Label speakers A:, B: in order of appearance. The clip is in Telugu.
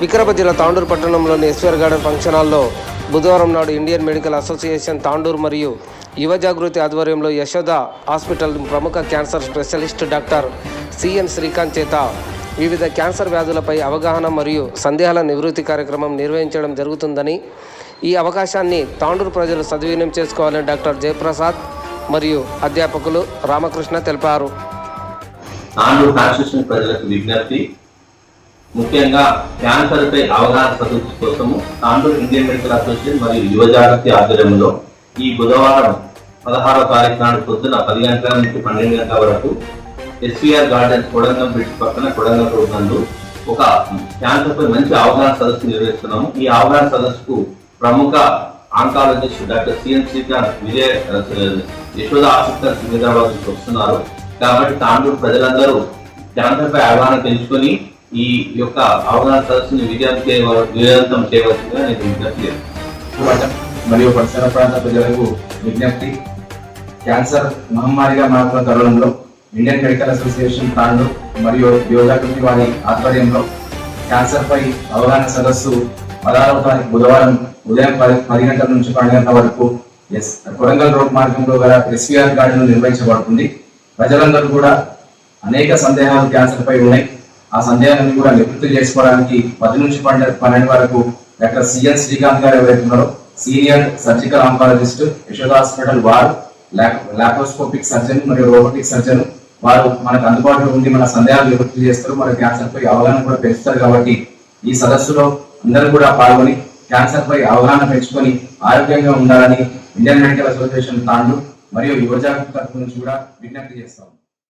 A: వికారాబాద్ జిల్లా తాండూరు పట్టణంలోని ఎస్వర్ గార్డెన్ ఫంక్షన్ హాల్లో బుధవారం నాడు ఇండియన్ మెడికల్ అసోసియేషన్ తాండూరు మరియు యువ జాగృతి ఆధ్వర్యంలో యశోద హాస్పిటల్ ప్రముఖ cancer specialist doctor CN Srikanth చేత వివిధ క్యాన్సర్ వ్యాధులపై అవగాహన మరియు సందేహాల నివృత్తి కార్యక్రమం నిర్వహించడం జరుగుతుందని ఈ అవకాశాన్ని తాండూరు ప్రజలు సద్వినియోగం చేసుకోవాలని డాక్టర్ జయప్రసాద్ మరియు అధ్యాపకులు రామకృష్ణ తెలిపారు.
B: ప్రజలకు విజ్ఞప్తి ముఖ్యంగా క్యాన్సర్ పై అవగాహన సదస్సు కోసము తాండూరు ఇండియన్ మెడికల్ అసోసియేషన్ మరియు యువజాగృతి ఆధ్వర్యంలో ఈ బుధవారం పదహారవ తారీఖు నాడు పొద్దున పది గంటల నుంచి పన్నెండు గంటల వరకు ఎస్వీఆర్ గార్డెన్స్ కొడంగం బ్రిడ్జ్ పక్కన కొడంగం రోడ్ నందు ఒక క్యాన్సర్పై మంచి అవగాహన సదస్సు నిర్వహిస్తున్నాము. ఈ అవగాహన సదస్సుకు ప్రముఖ oncologist doctor C N Srikanth విజయ యశోద ఆసక్తి సికింద్రాబాద్ నుంచి వస్తున్నారు. కాబట్టి తాండూరు ప్రజలందరూ క్యాన్సర్పై అవగాహన తెలుసుకొని ఈ యొక్క అవగాహన సదస్సుని విజయం చేయవ విజయవంతం చేయవలసిందిగా నేను విజ్ఞప్తి
C: మరియు పరిసర ప్రాంత ప్రజలకు విజ్ఞప్తి. క్యాన్సర్ మహమ్మారిగా మారుతున్న తరుణంలో ఇండియన్ మెడికల్ అసోసియేషన్ ప్రాణులు మరియు యోగాకృతి వారి ఆధ్వర్యంలో క్యాన్సర్ పై అవగాహన సదస్సు పదహారవ తారీఖు బుధవారం ఉదయం పది పది గంటల నుంచి పన్నెండు గంటల వరకు ఎస్ కొడంగల్ రోడ్ మార్గంలో గల ఎస్వీఆర్ గార్డెన్ నిర్వహించబడుతుంది. ప్రజలందరూ కూడా అనేక సందేహాలు క్యాన్సర్ పై ఉన్నాయి. ఆ సందేహాన్ని కూడా నివృత్తి చేసుకోవడానికి పది నుంచి పన్నెండు పన్నెండు వరకు డాక్టర్ సిఎన్ శ్రీకాంత్ గారు ఎవరైతే ఉన్నారో. Senior surgical oncologist Yashoda hospital వారు లాప్రోస్కోపిక్ సర్జన్ మరియు రోబోటిక్ సర్జన్ వారు మనకు అందుబాటులో ఉండి మన సందేహాలు నివృత్తి చేస్తారు. మన క్యాన్సర్ పై అవగాహన కూడా పెంచుతారు కాబట్టి ఈ సదస్సులో అందరూ కూడా పాల్గొని క్యాన్సర్ పై అవగాహన పెంచుకొని ఆరోగ్యంగా ఉండాలని ఇండియన్ మెడికల్ అసోసియేషన్ తాండు మరియు యువజాగృతి తరఫు నుంచి కూడా విజ్ఞప్తి చేస్తాం